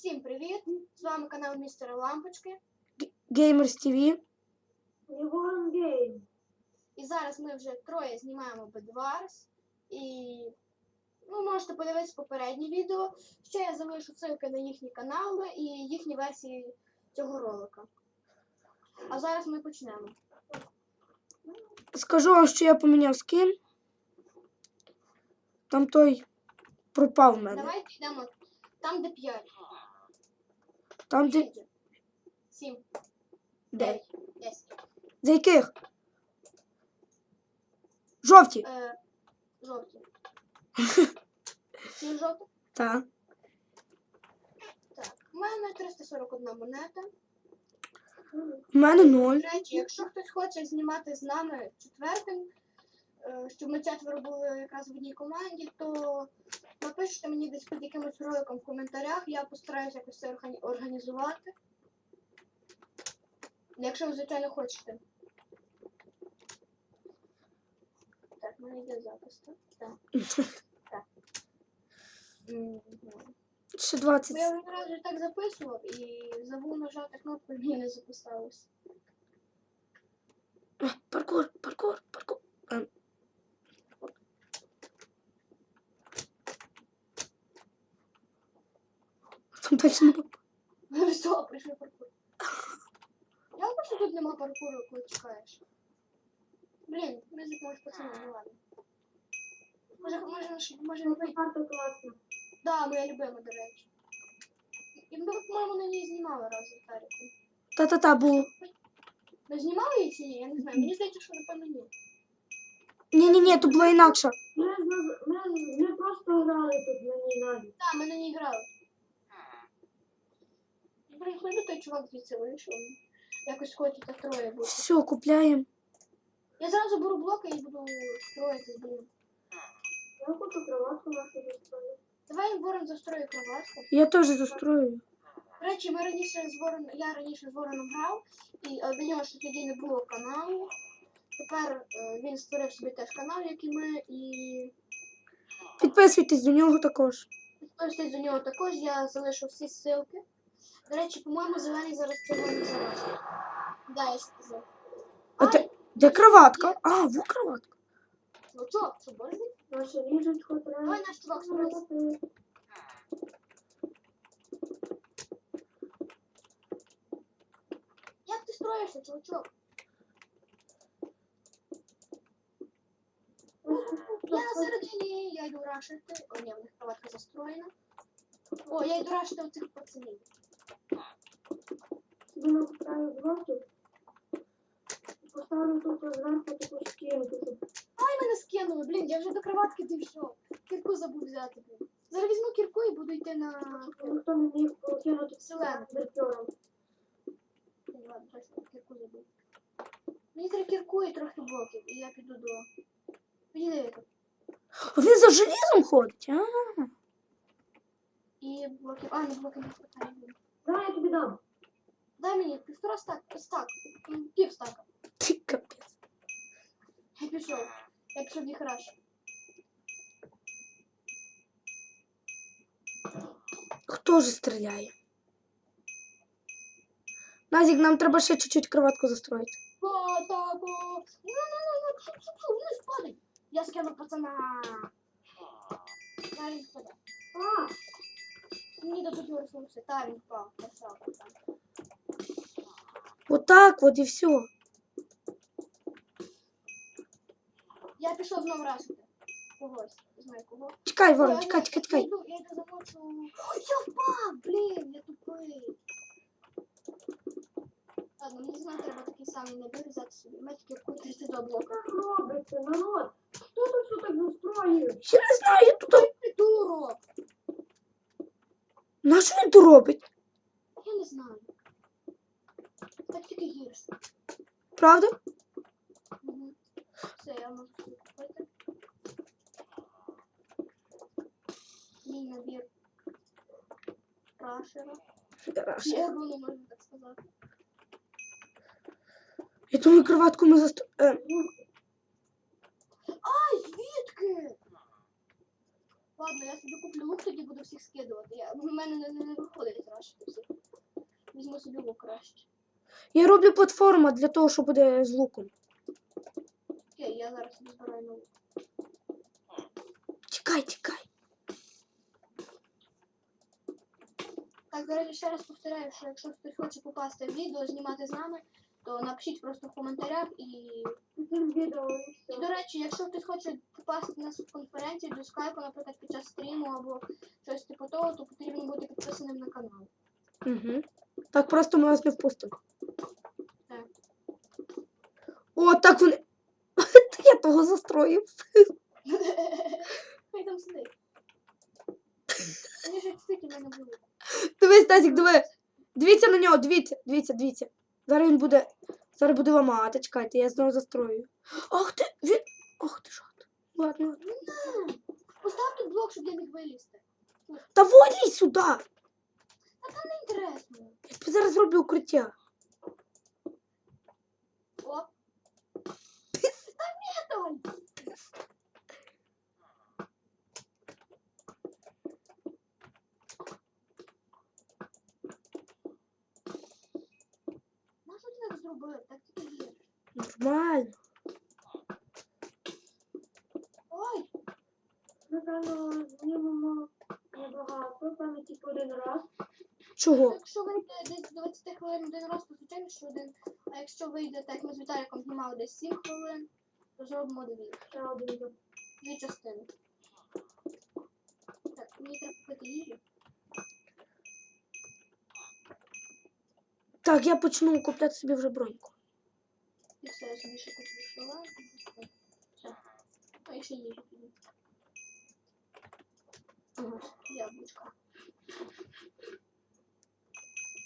Всім привіт! З вами канал Містера Лампочки. Геймерс ТВ. І зараз ми вже троє знімаємо Bedwars. І ну, можете подивитися попереднє відео. Ще я залишу ссылки на їхні канали і їхні версії цього ролика. А зараз ми почнемо. Скажу вам, що я поміняв скін. Там той пропав в мене. Давайте йдемо там, де 5. Там де 7, де? 9, 10. За яких? Жовті. Е, жовті. Сім жовтих? Так. Так. У мене 341 монета. У мене ноль. До речі, якщо хтось хоче знімати з нами четвертим, щоб ми четверо були якраз в одній команді, то напишіть мені десь під якимось роликом в коментарях, я постараюся якось це організувати. Якщо ви, звичайно, хочете. Так, в мене йде запис, так? Так. так. Ще Бо 20. я вже раз вже так записував і забув нажати кнопку і не записалось. Паркур, паркур, паркур. Там далі не паркур. Все, прийшов паркур. Я бачу, тут нема паркуру, коли чекаєш. Блін, музик може пацани, ну ладно. Може, може, може, може не вийти. Карта класна. Да, моя любима, до речі. І ми, по-моєму, на ній знімали раз Віталіком. Та-та-та, було. Ми знімали її чи ні? Я не знаю. Мені здається, що напевно ні. Ні-ні-ні, то було інакше. Ми, ми, ми просто грали тут на ній навіть. Так, ми на ній грали. Блін, той чувак звідси вийшов. Якось хочеться троє бути. Все, купляємо. Я зразу беру блоки і буду строїти, блін. Я хочу кроватку нашу достати. Давай Ворон застрою кроватку. Я теж застрою. До речі, ми раніше з Ворон... я раніше з Вороном грав, і е, до нього ще тоді не було каналу. Тепер е, він створив собі теж канал, як і ми, і Підписуйтесь до нього також. підписуйтесь до нього також, я залишу всі ссылки. До речі, по-моєму, зелений зараз цього не залишить. Да, я сказав. А де, де кроватка? А, во кроватка. Ну що борзий? Наша ліжечко треба. Давай наш чувак зробити. Як ти строїшся, чувачок? Я на середині, я йду рашити. О, ні, в них кроватка застроєна. О, я йду рашити оцих пацанів. Собі накупаю блоків. Поставлю тут зверху таку щоб Ай, мене скинули, блін, я вже до кроватки дійшов. Кірку забув взяти. Зараз візьму кірку і буду йти на... ніхто не міг покинути вертером. Блін, Ладно, точно, кірку забув. Мені треба кірку і трохи блоків, і я піду до... Підійди тут. Він за желізом ходить. А? І блоків... А, не блоків не хватає. Дай я тобі дам. Дай мені півтора стак, стак, м, пів стака. Ти капець. Я пішов. Я пішов їх раш. Хто ж стріляє? Назік, нам треба ще чуть-чуть кроватку застроїти. Атаку! Ну, ну, ну, ну, пшу, пшу, пшу, вниз падай. Я скину пацана. Та він впаде. А, Мені дадуть ресурси. Та він впав. Красава, пацан. Отак от і все. Я пішов знову рашити. Когось. Не знаю кого. Чекай, Ой, ворон, я чекай, знаю, чекай, Я чекай. йду, я йду замочу. Ой, я впав! Блін, я тупий. Ладно, мені знаю, треба такий самий набір взяти собі. У мене тільки купити 32 блока. що робиться, народ? Хто тут що так застроїв? Я не знаю, я тут. Придурок! На що він тут робить? Я не знаю. Так тільки гірше. Правда? Угу. Все, я можу собі купити. Мій набір крашера. Як воно можна так сказати? Я думаю, кроватку ми застроїмо. Ай, звідки? Ладно, я собі куплю лук, тоді буду всіх скидувати. Я, в мене не, не, не виходить зразу. Я роблю платформу для того, що буде з луком. Окей, я зараз збираю нову. Чекай, чекай. Так, речі, ще раз повторяю, що якщо хтось хоче попасти в відео, знімати з нами, то напишіть просто в коментарях і. Відео і І, до речі, якщо хтось хоче попасти на нас в конференцію до скайпу, наприклад, під час стріму або щось типу того, то потрібно бути підписаним на канал. Угу. Так просто ми вас не впустимо. О, так вони. Я того застроїв. Хай там сидить. Вони ж як мене були. Дивись, Тазік, диви. Дивіться на нього, дивіться, дивіться, дивіться. Зараз він буде. Зараз буде ламати, чекайте, я знову застрою. Ах ти, він. Ах ти жад. Ладно. Постав тут блок, щоб я міг вилізти. Та волій сюди. А там не інтересно. Я зараз зроблю укриття. Оп. Та металь! Нащо ти так зробив? Так тільки є. Нормально. Ой, Напевно, знімемо небагато, певно тільки один раз. Чого? якщо вийде десь 20 хвилин один раз, то звичайно, що один. А якщо вийде, так як ми з Віталіком знімали десь 7 хвилин, то зробимо дві. Раз. Дві частини. Так, мені треба купити їжі. Так, я почну купляти собі вже броньку. І все, я собі ще куплю шоколад. Все. А і ще їжі піду. Яблучка.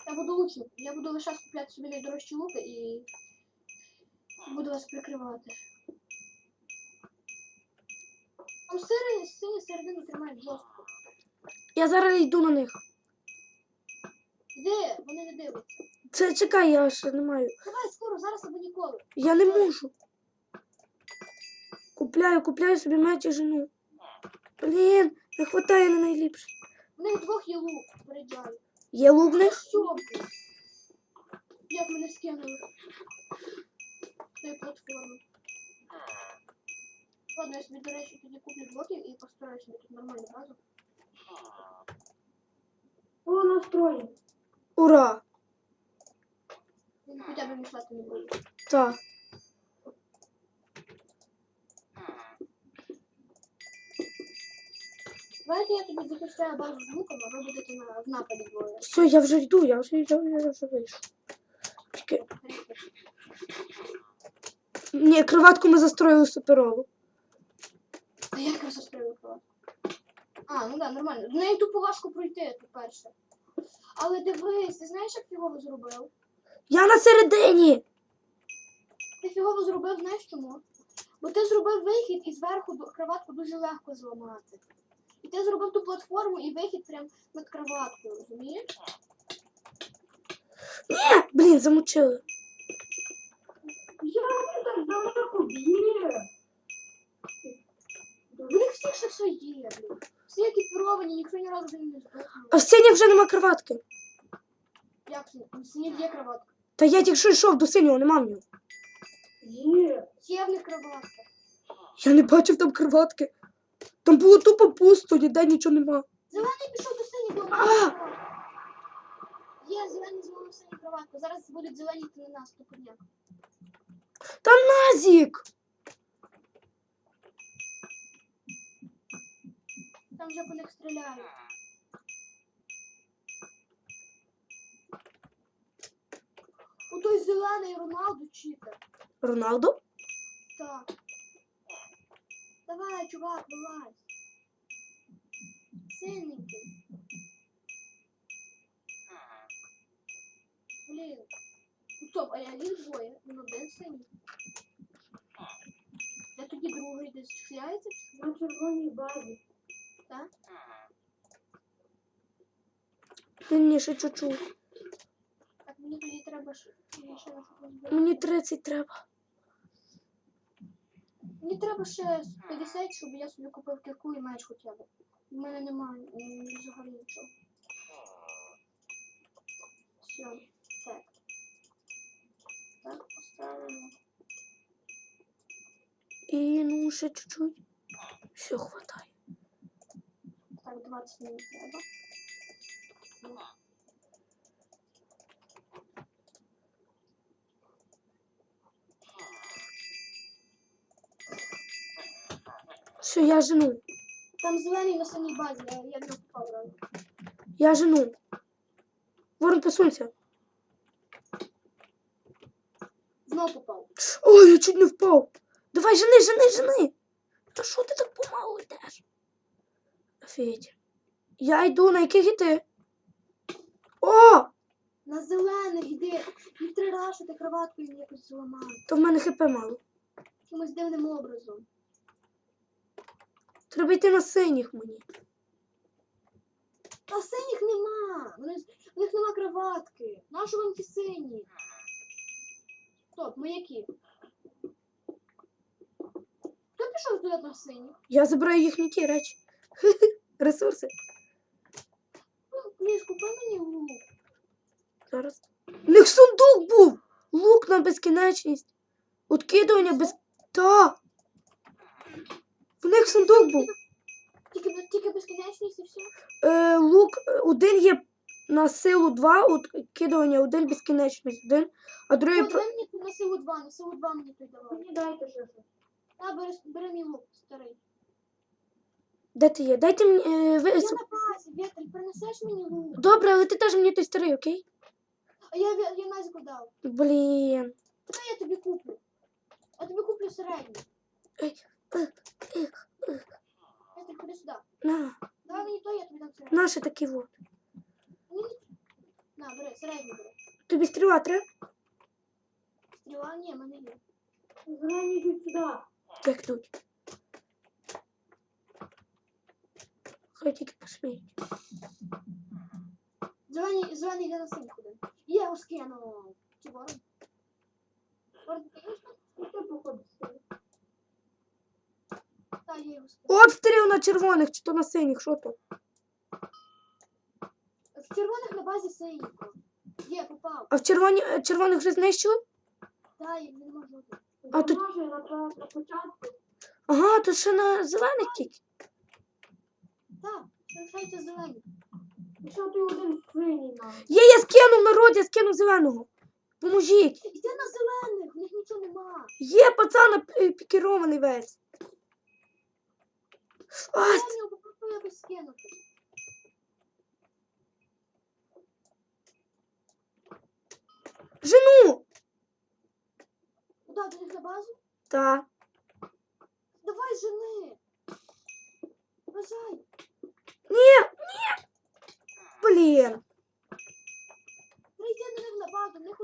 Я буду лучник. Я буду раз купляти собі найдорожчі луки і буду вас прикривати. Там сири, сині середину тримають жорстко. Я зараз йду на них. Де? Вони не дивляться. Це чекай, я ще не маю. Давай скоро, зараз або ніколи. Я не можу. Купляю, купляю собі меч і жену. Блін, не вистачає на найліпше. У них двох є лук, попереджаю. Є лук в них? Що, блін? Як мене скинули? з тої платформи. Ладно, я собі, до речі, тоді куплю блоків і построю собі тут нормальну базу. О, настрої. Ура! Він хоча б мішати не буде. Так. Давайте я тобі захищаю базу з луком, а ви будете на, в нападі двоє. Все, я вже йду, я вже, я, я вже вийшов. Тільки... Ні, кроватку ми застроїли суперову. А як я кроватку? А, ну да, нормально. В неї тупо важко пройти, по-перше. Але дивись, ти знаєш, як фігово зробив? Я на середині! Ти фігово зробив, знаєш чому? Бо ти зробив вихід і зверху ду- кроватку дуже легко зламати. І ти зробив ту платформу і вихід прям над кроваткою, розумієш? Ні! Блін, замучили. Я не так далеко б'є. В них всіх ще все є, блін. Всі екіпіровані, ніхто ні разу не здохнув. А в синіх вже нема кроватки. Як це? У синіх є кроватка. Та я тільки що йшов до синього, нема в нього. Є. Є в них кроватка. Я не бачив там кроватки. Там було тупо пусто, ніде нічого нема. Зелений пішов до синіх до А! Є, зелений зловив синю кроватку. Зараз будуть зелені на нас, тупорняк. Та назік! Там вже по них стріляють. У той зелений Роналду читер. Роналдо? Так. Давай, чувак, вилазь. Синенький. Блін. Ну стоп, а я їх двоє. Він один синій. Я тоді другий десь шляється? На червоній базі. Так? Ні, ще чуть-чуть. Так, мені тоді треба ще. Мені 30 треба. Мені треба ще 50, щоб я собі купив кірку і меч хоча б. У мене немає взагалі нічого. Все, так. Так, поставимо. І ну ще чуть-чуть. Все, хватай. Так, 20 минут треба. Все, я жену. Там зелений на самій базі, я, нього попав разом. Я жену. Ворон, посунься. Знов попав. Ой, я чуть не впав. Давай, жени, жени, жени. Та що ти так помалу йдеш? Офігеть. Я йду, на яких іти? О! На зелених йди. Не три рази ти кроваткою якось зламав. То в мене хп мало. Якимось дивним образом. Треба йти на синіх мені. А синіх нема. Вони, в них нема кроватки. Нащо вам ті сині? Стоп, маяки. Хто пішов туди на синіх? Я забираю їхні ті речі. Ресурси. Ну, Пліс, купи мені лук. Зараз. У них сундук був! Лук на безкінечність. Откидування без. Та! В них сундук був. Тільки, тільки безкінечність і все. Е, лук е, один є на силу 2, откидування один безкінечність один, а другий От, про. дай мені на силу 2, на силу 2 мені тут давай. Мені дайте щось. Та, бери, бери мій лук, старий. Де ти є? Дайте мені. Е, ви... Я на базі, Віталь, принесеш мені лук? Добре, але ти теж мені той старий, окей? А я, Ві- я Назіку дав. Блін. Та я тобі куплю. Я тобі куплю середню. Ей, е, е, Віталь, ходи сюди. На, Давай мені то, я тобі дам середню. наші такі от. Ні, ні. На, бери, середню бери. Тобі стріла треба? Стріла, ні, в мене є. Зелені йдуть сюди. Як тут? Хай тільки посміють. Зелений, зелений йде на синій ходи. Я його скину. Чи ворон? Ворон, ти кинеш мене? І ти походиш. Обстріл на червоних, чи то на синіх, що то? В червоних на базі синій. Є, попав. А в червоні, е, червоних вже знищили? Та, я не можу. А тут- Може, на, на, на початку. Ага, то ще на зелених тільки. Так, залишаються зелені. І що ти один синій нам? Є, я скинув народ, я скинув зеленого. Поможіть. Іди на зелених, в них нічого нема. Є пацан е, пікірований весь. Якось жену! До них на базу? Та. Давай, жени. Бажай. Ні, ні. Блін. Прийди до них на базу. Них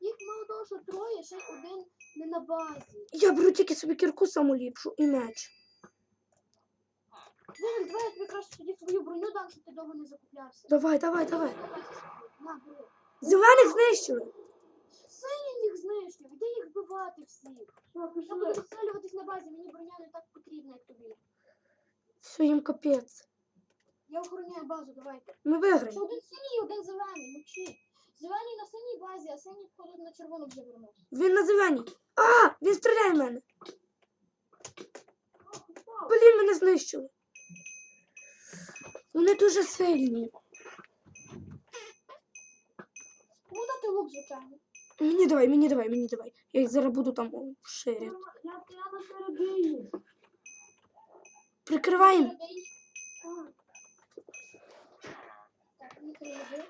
їх мало того, що троє, ще й один не на базі. Я беру тільки собі кірку саму ліпшу і меч. Вірен, давай я тобі краще тоді свою броню дам, щоб ти довго не закуплявся. Давай, давай, давай. На, бери. Зелених знищили. Синій їх знищив, іди їх вбивати всіх. Що, Я буду пішли? на базі, мені броня не так потрібна, як тобі. Все, їм капець. Я охороняю базу, давайте. Ми Ще виграємо. один синій, один зелений, мовчи. Зелений на синій базі, а синій входить на червону вже вернувся. Він на зеленій. А, він стріляє в мене. Блін, мене знищили. Вони дуже сильні. Кому дати лук, звичайно? Мені давай, мені давай, мені давай. Я їх зараз буду там ширити. Я, на середині. Прикриваємо. Так. Мені треба.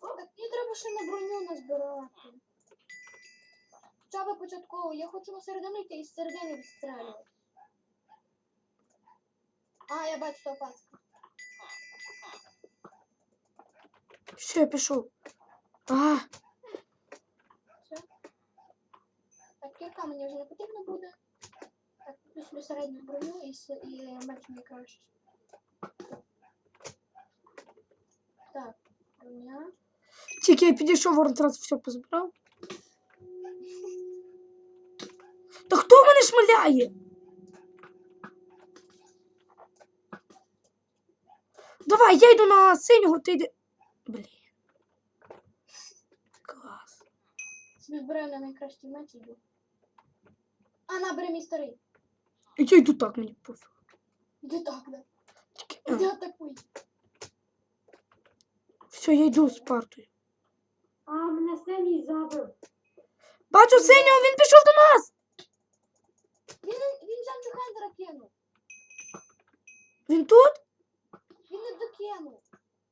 Так, мені треба ще на броню назбирати. Хоча б початково. Я хочу на середину йти і з середини відстрелювати. А, я бачу, що панська. Все, я пішов. А, Так, кірка мені вже не потрібно буде. Так, куплю собі середню броню і, с- і меч мені краще. Так, броня. тільки я підійшов, ворон одразу все позбирав. Та хто мене шмаляє? Давай, я йду на синього, ти йди. Блін. Клас. Собі збираю на найкращий меч і йду. А набери мій старий. Я йду так, мені пофіг. Іди так, да. Іди атакуй. Все, я йду з партою. А мене синій забив. Бачу синього, він пішов до нас! Він, він Джанчу Хендера кинув. Він тут? Не докинув.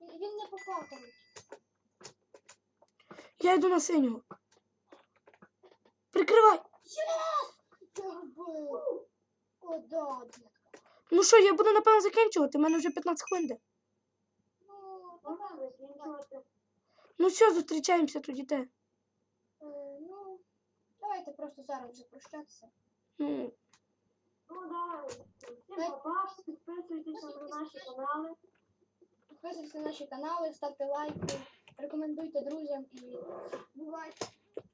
Він, не попав, коротше. Я йду на синього. Прикривай! О, да, дітка. Ну що, я буду напевно закінчувати, у мене вже 15 хвилин. Ну, давай. закінчувати. Ну все, зустрічаємося тоді де. Е, Ну, давайте просто зараз вже прощатися. Ну, Ну давай. Всім папа, підписуйтесь на наші канали підписуйтесь на наші канали, ставте лайки, рекомендуйте друзям і бувайте!